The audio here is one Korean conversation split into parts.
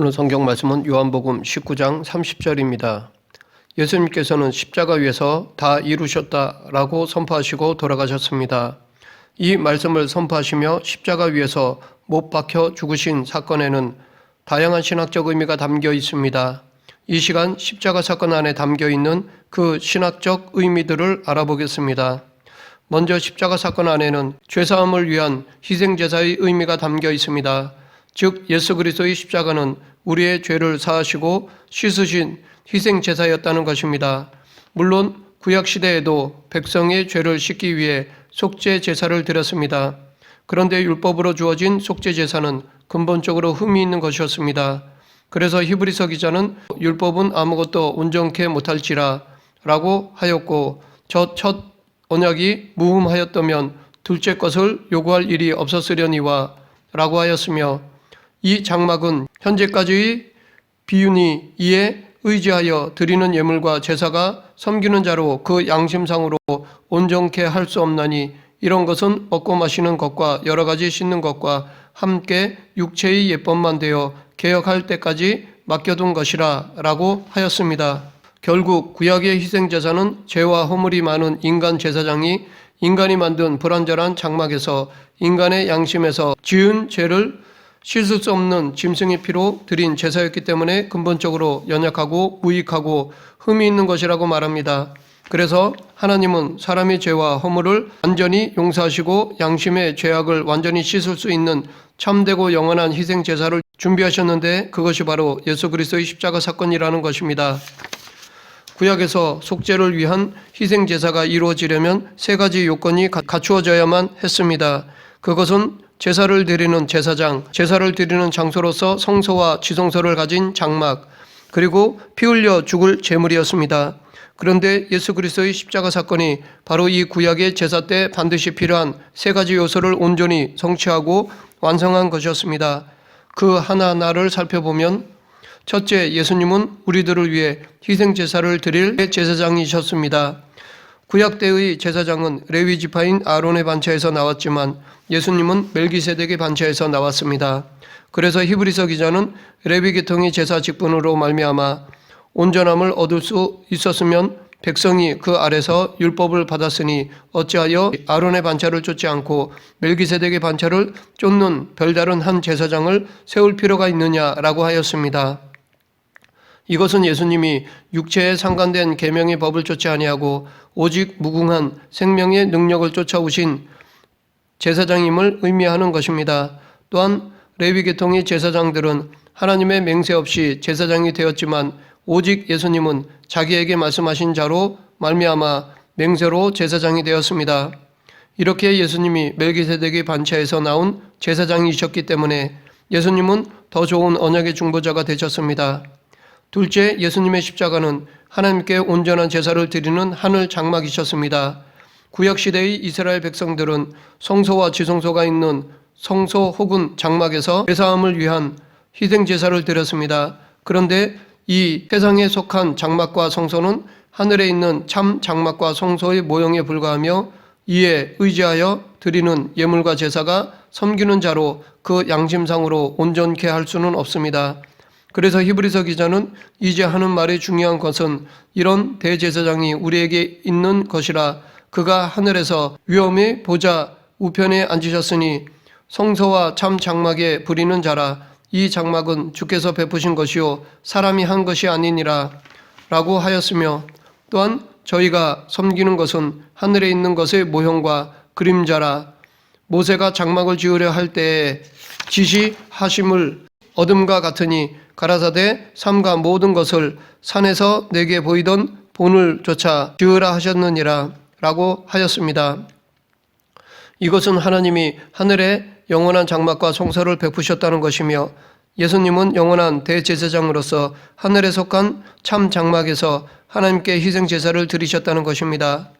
오늘 성경 말씀은 요한복음 19장 30절입니다. 예수님께서는 십자가 위에서 다 이루셨다라고 선포하시고 돌아가셨습니다. 이 말씀을 선포하시며 십자가 위에서 못 박혀 죽으신 사건에는 다양한 신학적 의미가 담겨 있습니다. 이 시간 십자가 사건 안에 담겨 있는 그 신학적 의미들을 알아보겠습니다. 먼저 십자가 사건 안에는 죄사함을 위한 희생제사의 의미가 담겨 있습니다. 즉 예수 그리스도의 십자가는 우리의 죄를 사하시고 씻으신 희생 제사였다는 것입니다. 물론 구약 시대에도 백성의 죄를 씻기 위해 속죄 제사를 드렸습니다. 그런데 율법으로 주어진 속죄 제사는 근본적으로 흠이 있는 것이었습니다. 그래서 히브리서 기자는 율법은 아무것도 온전케 못할지라 라고 하였고 저 첫 언약이 무흠하였다면 둘째 것을 요구할 일이 없었으려니와 라고 하였으며 이 장막은 현재까지의 비윤이 이에 의지하여 드리는 예물과 제사가 섬기는 자로 그 양심상으로 온전케 할 수 없나니 이런 것은 먹고 마시는 것과 여러 가지 씻는 것과 함께 육체의 예법만 되어 개혁할 때까지 맡겨둔 것이라 라고 하였습니다. 결국 구약의 희생제사는 죄와 허물이 많은 인간 제사장이 인간이 만든 불완전한 장막에서 인간의 양심에서 지은 죄를 씻을 수 없는 짐승의 피로 드린 제사였기 때문에 근본적으로 연약하고 무익하고 흠이 있는 것이라고 말합니다. 그래서 하나님은 사람의 죄와 허물을 완전히 용서하시고 양심의 죄악을 완전히 씻을 수 있는 참되고 영원한 희생 제사를 준비하셨는데 그것이 바로 예수 그리스도의 십자가 사건이라는 것입니다. 구약에서 속죄를 위한 희생 제사가 이루어지려면 세 가지 요건이 가- 갖추어져야만 했습니다. 그것은 제사를 드리는 제사장, 제사를 드리는 장소로서 성소와 지성소를 가진 장막, 그리고 피 흘려 죽을 제물이었습니다. 그런데 예수 그리스도의 십자가 사건이 바로 이 구약의 제사 때 반드시 필요한 세 가지 요소를 온전히 성취하고 완성한 것이었습니다. 그 하나하나를 살펴보면 첫째, 예수님은 우리들을 위해 희생 제사를 드릴 제사장이셨습니다. 구약 때의 제사장은 레위 지파인 아론의 반차에서 나왔지만 예수님은 멜기세덱의 반차에서 나왔습니다. 그래서 히브리서 기자는 레위 계통의 제사 직분으로 말미암아 온전함을 얻을 수 있었으면 백성이 그 아래서 율법을 받았으니 어찌하여 아론의 반차를 쫓지 않고 멜기세덱의 반차를 쫓는 별다른 한 제사장을 세울 필요가 있느냐라고 하였습니다. 이것은 예수님이 육체에 상관된 계명의 법을 쫓지 아니하고 오직 무궁한 생명의 능력을 쫓아오신 제사장임을 의미하는 것입니다. 또한 레위 계통의 제사장들은 하나님의 맹세 없이 제사장이 되었지만 오직 예수님은 자기에게 말씀하신 자로 말미암아 맹세로 제사장이 되었습니다. 이렇게 예수님이 멜기세덱의 반차에서 나온 제사장이셨기 때문에 예수님은 더 좋은 언약의 중보자가 되셨습니다. 둘째, 예수님의 십자가는 하나님께 온전한 제사를 드리는 하늘 장막이셨습니다. 구약 시대의 이스라엘 백성들은 성소와 지성소가 있는 성소 혹은 장막에서 제사함을 위한 희생 제사를 드렸습니다. 그런데 이 세상에 속한 장막과 성소는 하늘에 있는 참 장막과 성소의 모형에 불과하며 이에 의지하여 드리는 예물과 제사가 섬기는 자로 그 양심상으로 온전케 할 수는 없습니다. 그래서 히브리서 기자는 이제 하는 말이 중요한 것은 이런 대제사장이 우리에게 있는 것이라 그가 하늘에서 위엄의 보좌 우편에 앉으셨으니 성소와 참 장막에 부리는 자라. 이 장막은 주께서 베푸신 것이요 사람이 한 것이 아니니라 라고 하였으며 또한 저희가 섬기는 것은 하늘에 있는 것의 모형과 그림자라. 모세가 장막을 지으려 할 때에 지시하심을 어둠과 같으니 가라사대 삼가 모든 것을 산에서 내게 보이던 본을 쫓아 지으라 하셨느니라 라고 하였습니다. 이것은 하나님이 하늘에 영원한 장막과 성서를 베푸셨다는 것이며 예수님은 영원한 대제사장으로서 하늘에 속한 참 장막에서 하나님께 희생 제사를 드리셨다는 것입니다.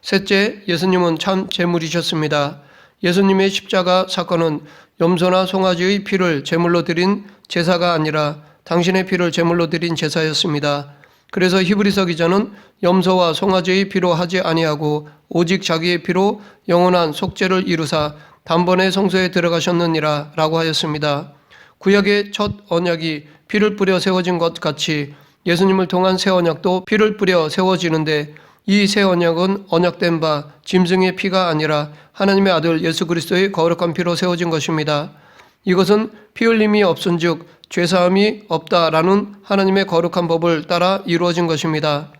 셋째, 예수님은 참 제물이셨습니다. 예수님의 십자가 사건은 염소나 송아지의 피를 제물로 드린 제사가 아니라 당신의 피를 제물로 드린 제사였습니다. 그래서 히브리서 기자는 염소와 송아지의 피로 하지 아니하고 오직 자기의 피로 영원한 속죄를 이루사 단번에 성소에 들어가셨느니라 라고 하였습니다. 구약의 첫 언약이 피를 뿌려 세워진 것 같이 예수님을 통한 새 언약도 피를 뿌려 세워지는데 이 새 언약은 언약된 바 짐승의 피가 아니라 하나님의 아들 예수 그리스도의 거룩한 피로 세워진 것입니다. 이것은 피 흘림이 없은즉 죄사함이 없다라는 하나님의 거룩한 법을 따라 이루어진 것입니다.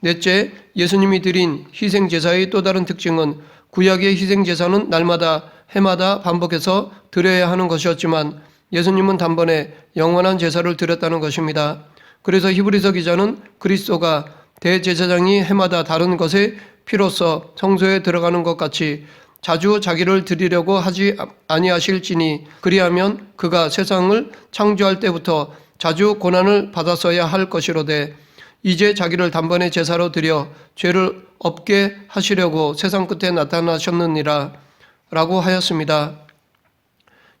넷째, 예수님이 드린 희생 제사의 또 다른 특징은 구약의 희생 제사는 날마다 해마다 반복해서 드려야 하는 것이었지만 예수님은 단번에 영원한 제사를 드렸다는 것입니다. 그래서 히브리서 기자는 그리스도가 대제사장이 해마다 다른 것의 피로써 성소에 들어가는 것 같이 자주 자기를 드리려고 하지 아니하실지니 그리하면 그가 세상을 창조할 때부터 자주 고난을 받았어야 할 것이로되 이제 자기를 단번에 제사로 드려 죄를 없게 하시려고 세상 끝에 나타나셨느니라 라고 하였습니다.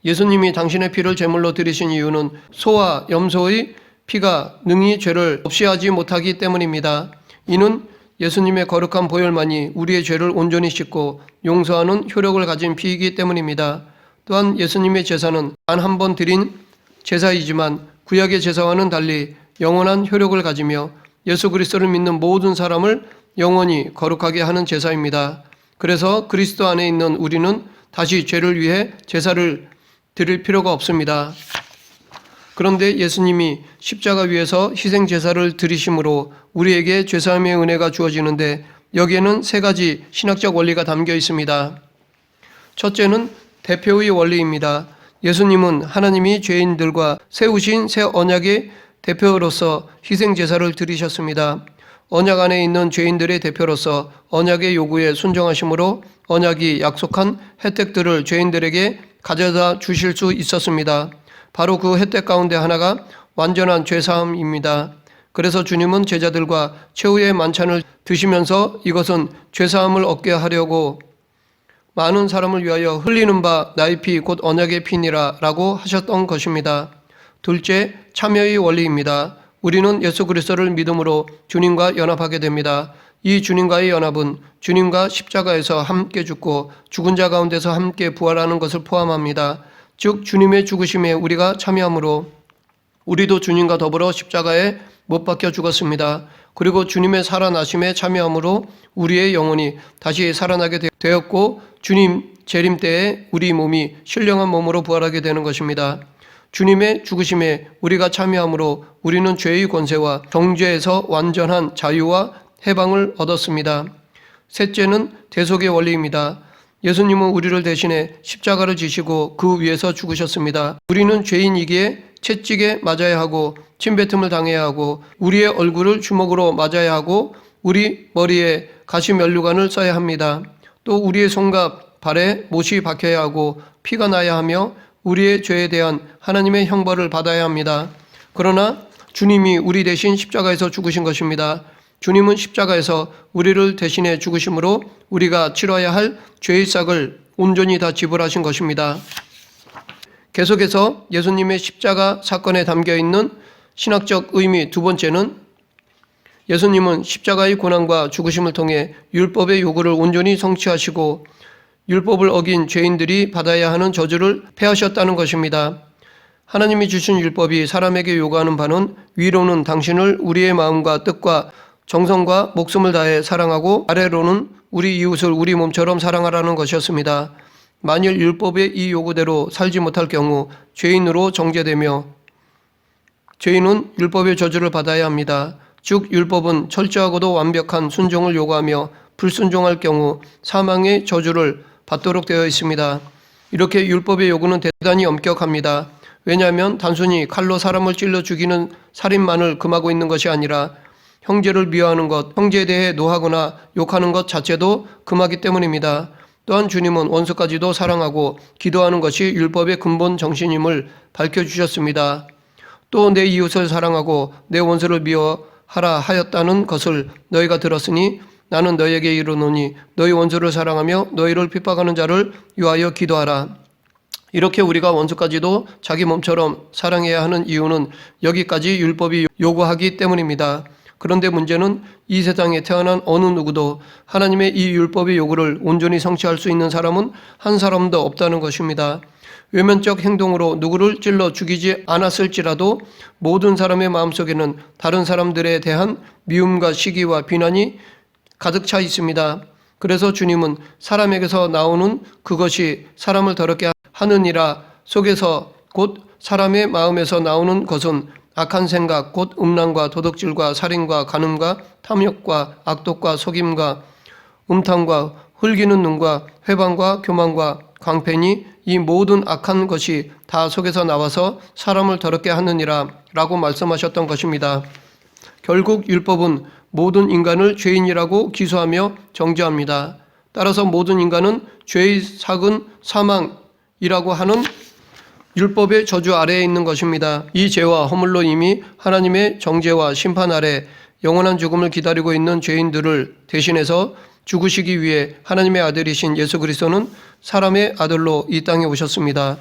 예수님이 당신의 피를 제물로 드리신 이유는 소와 염소의 피가 능히 죄를 없이 하지 못하기 때문입니다. 이는 예수님의 거룩한 보혈만이 우리의 죄를 온전히 씻고 용서하는 효력을 가진 피이기 때문입니다. 또한 예수님의 제사는 단 한 번 드린 제사이지만 구약의 제사와는 달리 영원한 효력을 가지며 예수 그리스도를 믿는 모든 사람을 영원히 거룩하게 하는 제사입니다. 그래서 그리스도 안에 있는 우리는 다시 죄를 위해 제사를 드릴 필요가 없습니다. 그런데 예수님이 십자가 위에서 희생 제사를 드리심으로 우리에게 죄 사함의 은혜가 주어지는데 여기에는 세 가지 신학적 원리가 담겨 있습니다. 첫째는 대표의 원리입니다. 예수님은 하나님이 죄인들과 세우신 새 언약의 대표로서 희생 제사를 드리셨습니다. 언약 안에 있는 죄인들의 대표로서 언약의 요구에 순종하심으로 언약이 약속한 혜택들을 죄인들에게 가져다 주실 수 있었습니다. 바로 그 혜택 가운데 하나가 완전한 죄사함입니다. 그래서 주님은 제자들과 최후의 만찬을 드시면서 이것은 죄사함을 얻게 하려고 많은 사람을 위하여 흘리는 바 나의 피 곧 언약의 피니라 라고 하셨던 것입니다. 둘째, 참여의 원리입니다. 우리는 예수 그리스도를 믿음으로 주님과 연합하게 됩니다. 이 주님과의 연합은 주님과 십자가에서 함께 죽고 죽은 자 가운데서 함께 부활하는 것을 포함합니다. 즉 주님의 죽으심에 우리가 참여함으로 우리도 주님과 더불어 십자가에 못 박혀 죽었습니다. 그리고 주님의 살아나심에 참여함으로 우리의 영혼이 다시 살아나게 되었고 주님 재림 때에 우리 몸이 신령한 몸으로 부활하게 되는 것입니다. 주님의 죽으심에 우리가 참여함으로 우리는 죄의 권세와 정죄에서 완전한 자유와 해방을 얻었습니다. 셋째는 대속의 원리입니다. 예수님은 우리를 대신해 십자가를 지시고 그 위에서 죽으셨습니다. 우리는 죄인이기에 채찍에 맞아야 하고 침뱉음을 당해야 하고 우리의 얼굴을 주먹으로 맞아야 하고 우리 머리에 가시 면류관을 써야 합니다. 또 우리의 손과 발에 못이 박혀야 하고 피가 나야 하며 우리의 죄에 대한 하나님의 형벌을 받아야 합니다. 그러나 주님이 우리 대신 십자가에서 죽으신 것입니다. 주님은 십자가에서 우리를 대신해 죽으심으로 우리가 치러야 할 죄의 싹을 온전히 다 지불하신 것입니다. 계속해서 예수님의 십자가 사건에 담겨 있는 신학적 의미 두 번째는 예수님은 십자가의 고난과 죽으심을 통해 율법의 요구를 온전히 성취하시고 율법을 어긴 죄인들이 받아야 하는 저주를 패하셨다는 것입니다. 하나님이 주신 율법이 사람에게 요구하는 바는 위로는 당신을 우리의 마음과 뜻과 정성과 목숨을 다해 사랑하고 아래로는 우리 이웃을 우리 몸처럼 사랑하라는 것이었습니다. 만일 율법의 이 요구대로 살지 못할 경우 죄인으로 정죄되며 죄인은 율법의 저주를 받아야 합니다. 즉 율법은 철저하고도 완벽한 순종을 요구하며 불순종할 경우 사망의 저주를 받도록 되어 있습니다. 이렇게 율법의 요구는 대단히 엄격합니다. 왜냐하면 단순히 칼로 사람을 찔러 죽이는 살인만을 금하고 있는 것이 아니라 형제를 미워하는 것, 형제에 대해 노하거나 욕하는 것 자체도 금하기 때문입니다. 또한 주님은 원수까지도 사랑하고 기도하는 것이 율법의 근본 정신임을 밝혀주셨습니다. 또 내 이웃을 사랑하고 내 원수를 미워하라 하였다는 것을 너희가 들었으니 나는 너희에게 이르노니 너희 원수를 사랑하며 너희를 핍박하는 자를 위하여 기도하라. 이렇게 우리가 원수까지도 자기 몸처럼 사랑해야 하는 이유는 여기까지 율법이 요구하기 때문입니다. 그런데 문제는 이 세상에 태어난 어느 누구도 하나님의 이 율법의 요구를 온전히 성취할 수 있는 사람은 한 사람도 없다는 것입니다. 외면적 행동으로 누구를 찔러 죽이지 않았을지라도 모든 사람의 마음속에는 다른 사람들에 대한 미움과 시기와 비난이 가득 차 있습니다. 그래서 주님은 사람에게서 나오는 그것이 사람을 더럽게 하느니라 속에서 곧 사람의 마음에서 나오는 것은 악한 생각, 곧 음란과 도덕질과 살인과 간음과 탐욕과 악독과 속임과 음탕과 흘기는 눈과 회방과 교만과 광팬이 이 모든 악한 것이 다 속에서 나와서 사람을 더럽게 하느니라 라고 말씀하셨던 것입니다. 결국 율법은 모든 인간을 죄인이라고 기소하며 정죄합니다. 따라서 모든 인간은 죄의 삭은 사망이라고 하는 율법의 저주 아래에 있는 것입니다. 이 죄와 허물로 이미 하나님의 정죄와 심판 아래 영원한 죽음을 기다리고 있는 죄인들을 대신해서 죽으시기 위해 하나님의 아들이신 예수 그리스도는 사람의 아들로 이 땅에 오셨습니다.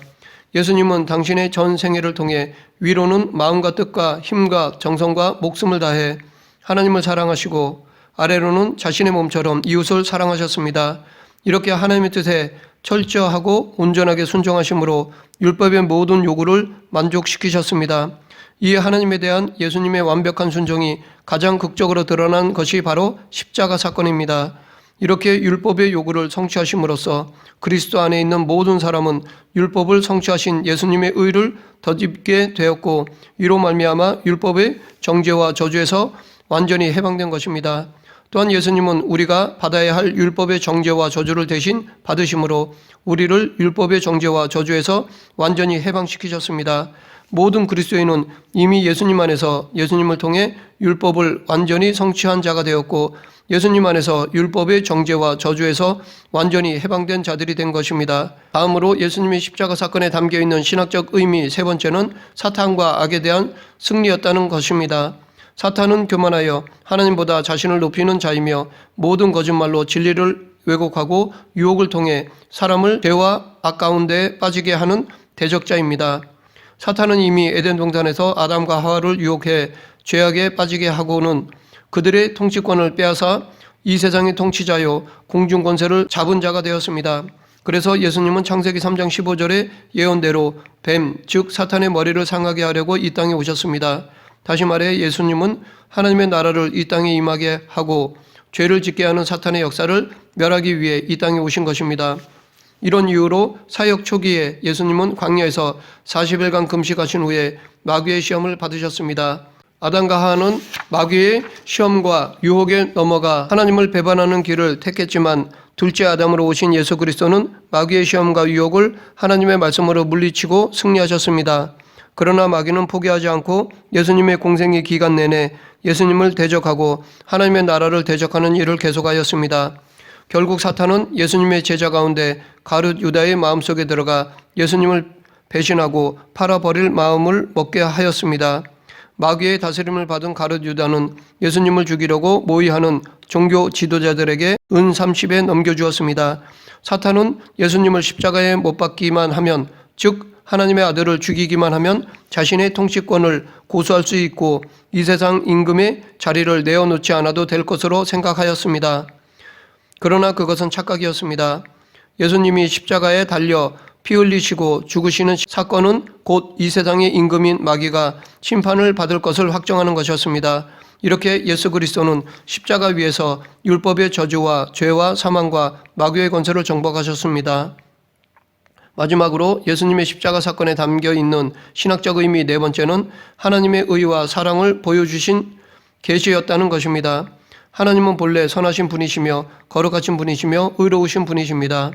예수님은 당신의 전 생애를 통해 위로는 마음과 뜻과 힘과 정성과 목숨을 다해 하나님을 사랑하시고 아래로는 자신의 몸처럼 이웃을 사랑하셨습니다. 이렇게 하나님의 뜻에 철저하고 온전하게 순종하심으로 율법의 모든 요구를 만족시키셨습니다. 이 하나님에 대한 예수님의 완벽한 순종이 가장 극적으로 드러난 것이 바로 십자가 사건입니다. 이렇게 율법의 요구를 성취하심으로써 그리스도 안에 있는 모든 사람은 율법을 성취하신 예수님의 의를 덧입게 되었고 이로 말미암아 율법의 정죄와 저주에서 완전히 해방된 것입니다. 또한 예수님은 우리가 받아야 할 율법의 정죄와 저주를 대신 받으심으로 우리를 율법의 정죄와 저주에서 완전히 해방시키셨습니다. 모든 그리스도인은 이미 예수님 안에서 예수님을 통해 율법을 완전히 성취한 자가 되었고 예수님 안에서 율법의 정죄와 저주에서 완전히 해방된 자들이 된 것입니다. 다음으로 예수님의 십자가 사건에 담겨 있는 신학적 의미 세 번째는 사탄과 악에 대한 승리였다는 것입니다. 사탄은 교만하여 하나님보다 자신을 높이는 자이며 모든 거짓말로 진리를 왜곡하고 유혹을 통해 사람을 죄와 악 가운데 빠지게 하는 대적자입니다. 사탄은 이미 에덴 동산에서 아담과 하와를 유혹해 죄악에 빠지게 하고는 그들의 통치권을 빼앗아 이 세상의 통치자요 공중 권세를 잡은 자가 되었습니다. 그래서 예수님은 창세기 3장 15절의 예언대로 뱀, 즉 사탄의 머리를 상하게 하려고 이 땅에 오셨습니다. 다시 말해 예수님은 하나님의 나라를 이 땅에 임하게 하고 죄를 짓게 하는 사탄의 역사를 멸하기 위해 이 땅에 오신 것입니다. 이런 이유로 사역 초기에 예수님은 광야에서 40일간 금식하신 후에 마귀의 시험을 받으셨습니다. 아담과 하와는 마귀의 시험과 유혹에 넘어가 하나님을 배반하는 길을 택했지만 둘째 아담으로 오신 예수 그리스도는 마귀의 시험과 유혹을 하나님의 말씀으로 물리치고 승리하셨습니다. 그러나 마귀는 포기하지 않고 예수님의 공생의 기간 내내 예수님을 대적하고 하나님의 나라를 대적하는 일을 계속하였습니다. 결국 사탄은 예수님의 제자 가운데 가룟 유다의 마음속에 들어가 예수님을 배신하고 팔아버릴 마음을 먹게 하였습니다. 마귀의 다스림을 받은 가룟 유다는 예수님을 죽이려고 모의하는 종교 지도자들에게 은 30에 넘겨주었습니다. 사탄은 예수님을 십자가에 못 박기만 하면 즉 하나님의 아들을 죽이기만 하면 자신의 통치권을 고수할 수 있고 이 세상 임금의 자리를 내어놓지 않아도 될 것으로 생각하였습니다. 그러나 그것은 착각이었습니다. 예수님이 십자가에 달려 피 흘리시고 죽으시는 사건은 곧 이 세상의 임금인 마귀가 심판을 받을 것을 확정하는 것이었습니다. 이렇게 예수 그리스도는 십자가 위에서 율법의 저주와 죄와 사망과 마귀의 권세를 정복하셨습니다. 마지막으로 예수님의 십자가 사건에 담겨 있는 신학적 의미 네 번째는 하나님의 의와 사랑을 보여주신 계시였다는 것입니다. 하나님은 본래 선하신 분이시며 거룩하신 분이시며 의로우신 분이십니다.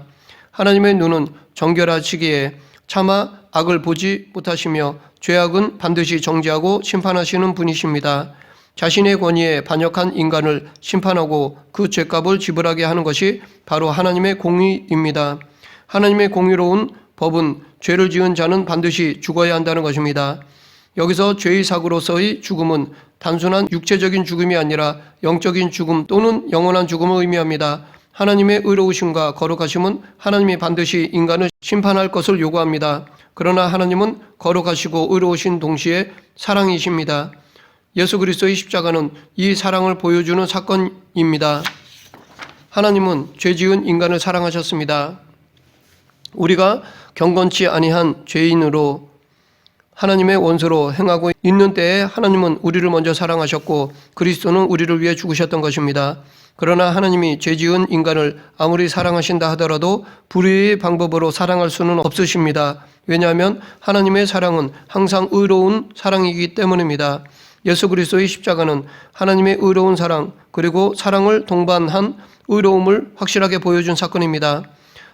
하나님의 눈은 정결하시기에 차마 악을 보지 못하시며 죄악은 반드시 정죄하고 심판하시는 분이십니다. 자신의 권위에 반역한 인간을 심판하고 그 죄값을 지불하게 하는 것이 바로 하나님의 공의입니다. 하나님의 공의로운 법은 죄를 지은 자는 반드시 죽어야 한다는 것입니다. 여기서 죄의 사고로서의 죽음은 단순한 육체적인 죽음이 아니라 영적인 죽음 또는 영원한 죽음을 의미합니다. 하나님의 의로우심과 거룩하심은 하나님이 반드시 인간을 심판할 것을 요구합니다. 그러나 하나님은 거룩하시고 의로우신 동시에 사랑이십니다. 예수 그리스도의 십자가는 이 사랑을 보여주는 사건입니다. 하나님은 죄 지은 인간을 사랑하셨습니다. 우리가 경건치 아니한 죄인으로 하나님의 원수로 행하고 있는 때에 하나님은 우리를 먼저 사랑하셨고 그리스도는 우리를 위해 죽으셨던 것입니다. 그러나 하나님이 죄지은 인간을 아무리 사랑하신다 하더라도 불의의 방법으로 사랑할 수는 없으십니다. 왜냐하면 하나님의 사랑은 항상 의로운 사랑이기 때문입니다. 예수 그리스도의 십자가는 하나님의 의로운 사랑 그리고 사랑을 동반한 의로움을 확실하게 보여준 사건입니다.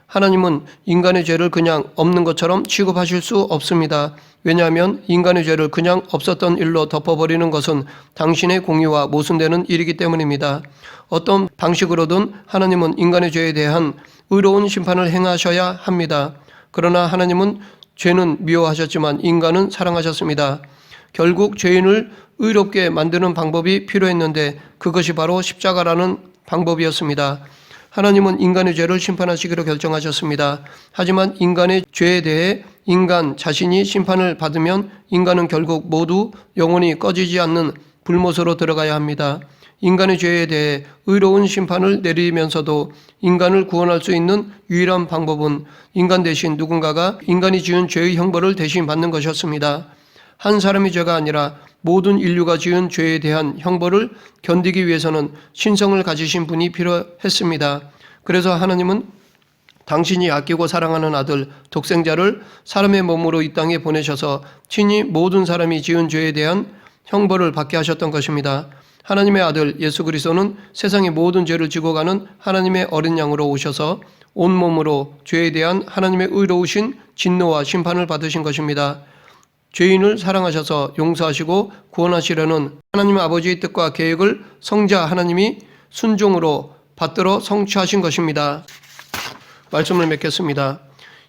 하나님은 인간의 죄를 그냥 없는 것처럼 취급하실 수 없습니다. 왜냐하면 인간의 죄를 그냥 없었던 일로 덮어버리는 것은 당신의 공의와 모순되는 일이기 때문입니다. 어떤 방식으로든 하나님은 인간의 죄에 대한 의로운 심판을 행하셔야 합니다. 그러나 하나님은 죄는 미워하셨지만 인간은 사랑하셨습니다. 결국 죄인을 의롭게 만드는 방법이 필요했는데 그것이 바로 십자가라는 방법이었습니다. 하나님은 인간의 죄를 심판하시기로 결정하셨습니다. 하지만 인간의 죄에 대해 인간 자신이 심판을 받으면 인간은 결국 모두 영원히 꺼지지 않는 불못으로 들어가야 합니다. 인간의 죄에 대해 의로운 심판을 내리면서도 인간을 구원할 수 있는 유일한 방법은 인간 대신 누군가가 인간이 지은 죄의 형벌을 대신 받는 것이었습니다. 한 사람의 죄가 아니라 모든 인류가 지은 죄에 대한 형벌을 견디기 위해서는 신성을 가지신 분이 필요했습니다. 그래서 하나님은 당신이 아끼고 사랑하는 아들 독생자를 사람의 몸으로 이 땅에 보내셔서 친히 모든 사람이 지은 죄에 대한 형벌을 받게 하셨던 것입니다. 하나님의 아들 예수 그리스도는 세상의 모든 죄를 지고 가는 하나님의 어린 양으로 오셔서 온몸으로 죄에 대한 하나님의 의로우신 진노와 심판을 받으신 것입니다. 죄인을 사랑하셔서 용서하시고 구원하시려는 하나님 아버지의 뜻과 계획을 성자 하나님이 순종으로 받들어 성취하신 것입니다. 말씀을 맺겠습니다.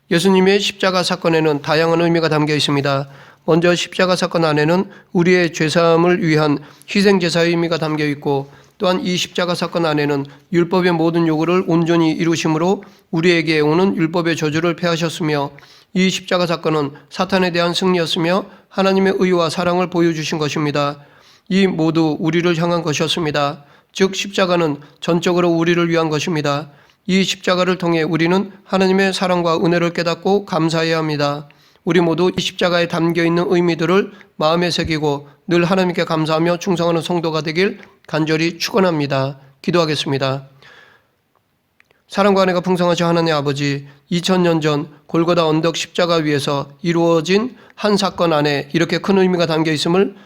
예수님의 십자가 사건에는 다양한 의미가 담겨 있습니다. 먼저 십자가 사건 안에는 우리의 죄사함을 위한 희생 제사의 의미가 담겨 있고 또한 이 십자가 사건 안에는 율법의 모든 요구를 온전히 이루심으로 우리에게 오는 율법의 저주를 패하셨으며 이 십자가 사건은 사탄에 대한 승리였으며 하나님의 의와 사랑을 보여주신 것입니다. 이 모두 우리를 향한 것이었습니다. 즉 십자가는 전적으로 우리를 위한 것입니다. 이 십자가를 통해 우리는 하나님의 사랑과 은혜를 깨닫고 감사해야 합니다. 우리 모두 이 십자가에 담겨 있는 의미들을 마음에 새기고 늘 하나님께 감사하며 충성하는 성도가 되길 간절히 축원합니다. 기도하겠습니다. 사랑과 은혜가 풍성하신 하나님 아버지 2000년 전 골고다 언덕 십자가 위에서 이루어진 한 사건 안에 이렇게 큰 의미가 담겨 있음을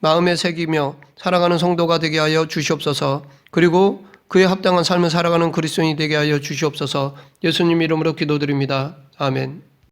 마음에 새기며 살아가는 성도가 되게 하여 주시옵소서. 그리고 그에 합당한 삶을 살아가는 그리스도인이 되게 하여 주시옵소서. 예수님 이름으로 기도드립니다. 아멘.